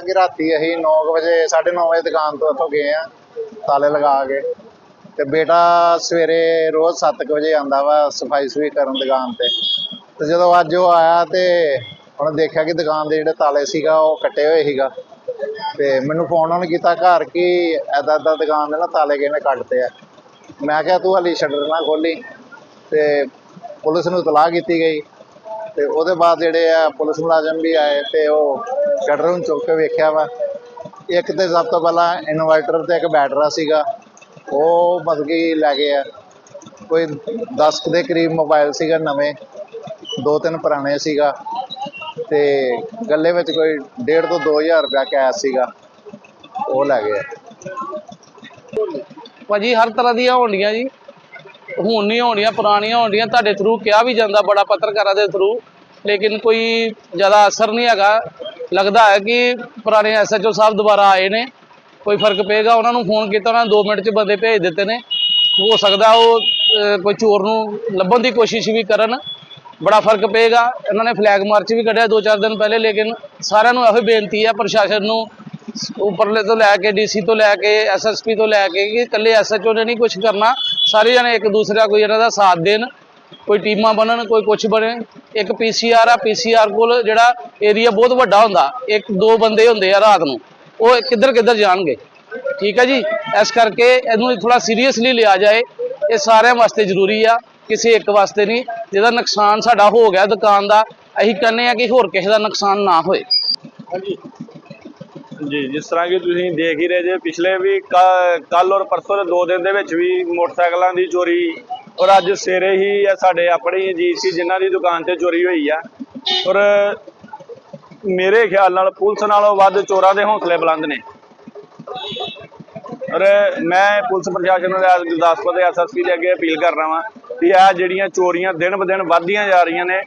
ਕਿ ਰਾਤੀ। ਅਸੀਂ 9 ਵਜੇ 9:30 ਵਜੇ ਦੁਕਾਨ ਤੋਂ ਇੱਥੋਂ ਗਏ ਆ, ਤਾਲੇ ਲਗਾ ਕੇ। ਤੇ ਬੇਟਾ ਸਵੇਰੇ ਰੋਜ਼ 7 ਵਜੇ ਆਂਦਾ ਵਾ ਸਫ਼ਾਈ ਸੁਈ ਕਰਨ ਦੁਕਾਨ ਤੇ। ਤੇ ਜਦੋਂ ਅੱਜ ਉਹ ਆਇਆ ਤੇ ਉਹਨੇ ਦੇਖਿਆ ਕਿ ਦੁਕਾਨ ਦੇ ਜਿਹੜੇ ਤਾਲੇ ਸੀਗਾ, ਉਹ ਕੱਟੇ ਹੋਏ ਸੀਗਾ। ਤੇ ਮੈਨੂੰ ਫੋਨ ਉਹਨੇ ਕੀਤਾ, ਘਰ ਕਿ ਐਦਾਂ ਐਦਾਂ ਦੁਕਾਨ ਦੇ ਨਾ ਤਾਲੇ ਕਿਹਨੇ ਕੱਟਤੇ ਆ? ਮੈਂ ਕਿਹਾ, ਤੂੰ ਹਾਲੀ ਸ਼ਟਰ ਨਾ ਖੋਲੀ ਤੇ ਪੁਲਿਸ ਨੂੰ ਇਤਲਾਹ ਕੀਤੀ ਗਈ। ਤੇ ਉਹਦੇ ਬਾਅਦ ਜਿਹੜੇ ਆ ਪੁਲਿਸ ਮੁਲਾਜ਼ਮ ਵੀ ਆਏ ਤੇ ਉਹ ਸ਼ਟਰ ਨੂੰ ਚੁੱਕ ਕੇ ਵੇਖਿਆ ਵਾ। ਇੱਕ ਤੇ ਸਭ ਤੋਂ ਪਹਿਲਾਂ ਇਨਵਰਟਰ ਤੇ ਇੱਕ ਬੈਟਰਾ ਸੀਗਾ। ਉਹ ਮਤਲਬ ਕਿ ਲੈ ਗਏ ਆ। ਕੋਈ 10 ਕੁ ਦੇ ਕਰੀਬ ਮੋਬਾਈਲ ਸੀਗਾ ਨਵੇਂ। ਦੋ ਤਿੰਨ ਪੁਰਾਣੇ ਸੀਗਾ। ਤੇ ਗੱਲੇ ਵਿੱਚ ਕੋਈ 1.5 ਤੋਂ 2000 ਰੁਪਇਆ ਕੈਸ਼ ਸੀਗਾ। ਉਹ ਲੈ ਗਏ ਆ। ਭਾਜੀ ਹਰ ਤਰ੍ਹਾਂ ਦੀਆਂ ਹੋਣੀਆਂ ਜੀ। ਹੁਣ ਨਹੀਂ ਹੋਣੀਆਂ, ਪੁਰਾਣੀਆਂ ਹੋਣੀਆਂ, ਤੁਹਾਡੇ ਥਰੂ ਕਿਹਾ ਵੀ ਜਾਂਦਾ ਬੜਾ ਪੱਤਰਕਾਰਾਂ ਦੇ ਥਰੂ ਲੇਕਿਨ ਕੋਈ ਜ਼ਿਆਦਾ ਅਸਰ ਨਹੀਂ ਹੈਗਾ। ਲੱਗਦਾ ਹੈ ਕਿ ਪੁਰਾਣੇ ਐਸਐਚਓ ਸਾਹਿਬ ਦੁਬਾਰਾ ਆਏ ਨੇ, ਕੋਈ ਫ਼ਰਕ ਪਏਗਾ? ਉਹਨਾਂ ਨੂੰ ਫੋਨ ਕੀਤਾ, ਉਹਨਾਂ ਨੇ 2 ਮਿੰਟ 'ਚ ਬੰਦੇ ਭੇਜ ਦਿੱਤੇ ਨੇ। ਹੋ ਸਕਦਾ ਉਹ ਕੋਈ ਚੋਰ ਨੂੰ ਲੱਭਣ ਦੀ ਕੋਸ਼ਿਸ਼ ਵੀ ਕਰਨ, ਬੜਾ ਫ਼ਰਕ ਪਏਗਾ। ਇਹਨਾਂ ਨੇ ਫਲੈਗ ਮਾਰਚ ਵੀ ਕੱਢਿਆ 2-4 ਦਿਨ ਪਹਿਲੇ, ਲੇਕਿਨ ਸਾਰਿਆਂ ਨੂੰ ਇਹੋ ਬੇਨਤੀ ਹੈ, ਪ੍ਰਸ਼ਾਸਨ ਨੂੰ ਉੱਪਰਲੇ ਤੋਂ ਲੈ ਕੇ ਡੀਸੀ ਤੋਂ ਲੈ ਕੇ ਐਸਐਸਪੀ ਤੋਂ ਲੈ ਕੇ ਕਿ ਇਕੱਲੇ ਐਸਐਚਓ ਨੇ ਨਹੀਂ ਕੁਝ ਕਰਨਾ। ਸਾਰੇ ਜਣੇ ਇੱਕ ਦੂਸਰੇ ਦਾ ਕੋਈ ਇਹਨਾਂ ਦਾ ਸਾਥ ਦੇਣ, ਕੋਈ ਟੀਮਾਂ ਬਣਨ, ਕੋਈ ਕੁਝ ਬਣੇ। ਇੱਕ ਪੀਸੀਆਰ ਆ ਪੀਸੀਆਰ ਕੋਲ ਜਿਹੜਾ ਏਰੀਆ ਬਹੁਤ ਵੱਡਾ ਹੁੰਦਾ, ਇੱਕ ਦੋ ਬੰਦੇ ਹੁੰਦੇ ਆ ਰਾਤ ਨੂੰ, ਉਹ ਕਿੱਧਰ ਕਿੱਧਰ ਜਾਣਗੇ। ਠੀਕ ਹੈ ਜੀ? ਇਸ ਕਰਕੇ ਇਹਨੂੰ ਥੋੜਾ ਸੀਰੀਅਸਲੀ ਲਿਆ ਜਾਏ। ਇਹ ਸਾਰਿਆਂ ਵਾਸਤੇ ਜ਼ਰੂਰੀ ਆ, ਕਿਸੇ ਇੱਕ ਵਾਸਤੇ ਨਹੀਂ। ਜਿਹਦਾ ਨੁਕਸਾਨ ਸਾਡਾ ਹੋ ਗਿਆ ਦੁਕਾਨ ਦਾ, ਅਸੀਂ ਕਹਿੰਦੇ ਆ ਕਿ ਹੋਰ ਕਿਸੇ ਦਾ ਨੁਕਸਾਨ ਨਾ ਹੋਏ। ਜੀ, ਜਿਸ ਤਰ੍ਹਾਂ ਕਿ ਤੁਸੀਂ ਦੇਖ ਹੀ ਰਹੇ ਜੇ, ਪਿਛਲੇ ਵੀ ਕੱਲ ਔਰ ਪਰਸੋਂ ਦੇ ਦੋ ਦਿਨ ਦੇ ਵਿੱਚ ਵੀ ਮੋਟਰਸਾਈਕਲਾਂ ਦੀ ਚੋਰੀ ਔਰ ਅੱਜ ਸਵੇਰੇ ਹੀ ਇਹ ਸਾਡੇ ਆਪਣੇ ਅਜੀਤ ਸੀ ਜਿਨ੍ਹਾਂ ਦੀ ਦੁਕਾਨ ਤੇ ਚੋਰੀ ਹੋਈ ਆ। ਔਰ ਮੇਰੇ ਖਿਆਲ ਨਾਲ ਪੁਲਿਸ ਨਾਲੋਂ ਵੱਧ ਚੋਰਾਂ ਦੇ ਹੌਸਲੇ ਬੁਲੰਦ ਨੇ। ਔਰ ਮੈਂ ਪੁਲਿਸ ਪ੍ਰਸ਼ਾਸਨ ਨੂੰ ਅੱਜ ਗੁਰਦਾਸਪੁਰ ਦੇ ਐਸਐਸਪੀ ਦੇ ਅੱਗੇ ਅਪੀਲ ਕਰ ਰਹਾ ਵਾਂ ਵੀ ਇਹ ਜਿਹੜੀਆਂ ਚੋਰੀਆਂ ਦਿਨ ਬ ਦਿਨ ਵੱਧਦੀਆਂ ਜਾ ਰਹੀਆਂ ਨੇ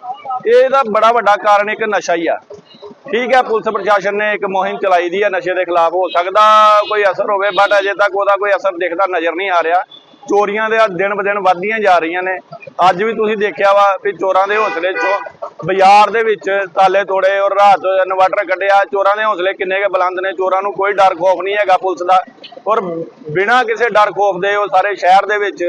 ਇਹਦਾ ਬੜਾ ਵੱਡਾ ਕਾਰਨ ਇੱਕ ਨਸ਼ਾ ਹੀ ਆ। ਠੀਕ ਹੈ, ਪੁਲਿਸ ਪ੍ਰਸ਼ਾਸਨ ਨੇ ਇੱਕ ਮੁਹਿੰਮ ਚਲਾਈ ਦੀ ਹੈ, ਨਸ਼ੇ ਦੇ ਖਿਲਾਫ ਹੋ ਸਕਦਾ ਕੋਈ ਅਸਰ ਹੋਵੇ ਬਟ ਅਜੇ ਤੱਕ ਉਹਦਾ ਕੋਈ ਅਸਰ ਦਿਖਦਾ ਨਜ਼ਰ ਨਹੀਂ ਆ ਰਿਹਾ। ਚੋਰੀਆਂ ਦੇ ਦਿਨ ਬ ਦਿਨ ਵੱਧਦੀਆਂ ਜਾ ਰਹੀਆਂ ਨੇ। ਅੱਜ ਵੀ ਤੁਸੀਂ ਦੇਖਿਆ ਵਾ ਵੀ ਚੋਰਾਂ ਦੇ ਹੌਸਲੇ 'ਚੋਂ ਬਾਜ਼ਾਰ ਦੇ ਵਿੱਚ ਤਾਲੇ ਤੋੜੇ ਔਰ ਰਾਤ ਇਨਵਰਟਰ ਕੱਢਿਆ। ਚੋਰਾਂ ਦੇ ਹੌਸਲੇ ਕਿੰਨੇ ਕੇ ਬੁਲੰਦ ਨੇ, ਚੋਰਾਂ ਨੂੰ ਕੋਈ ਡਰ ਖੋਫ ਨਹੀਂ ਹੈਗਾ ਪੁਲਿਸ ਦਾ। ਔਰ ਬਿਨਾਂ ਕਿਸੇ ਡਰ ਖੋਫ ਦੇ ਉਹ ਸਾਰੇ ਸ਼ਹਿਰ ਦੇ ਵਿੱਚ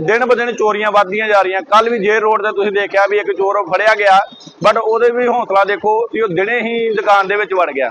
ਦਿਨ ਬ ਦਿਨ ਚੋਰੀਆਂ ਵੱਧਦੀਆਂ ਜਾ ਰਹੀਆਂ। ਕੱਲ ਵੀ ਜੇ ਰੋਡ ਤੇ ਤੁਸੀਂ ਦੇਖਿਆ ਵੀ ਇੱਕ ਚੋਰ ਫੜਿਆ ਗਿਆ। ਬਟ ਉਹਦੇ ਵੀ ਹੌਸਲਾ ਦੇਖੋ ਵੀ ਉਹ ਦਿਨੇ ਹੀ ਦੁਕਾਨ ਦੇ ਵਿੱਚ ਵੜ ਗਿਆ।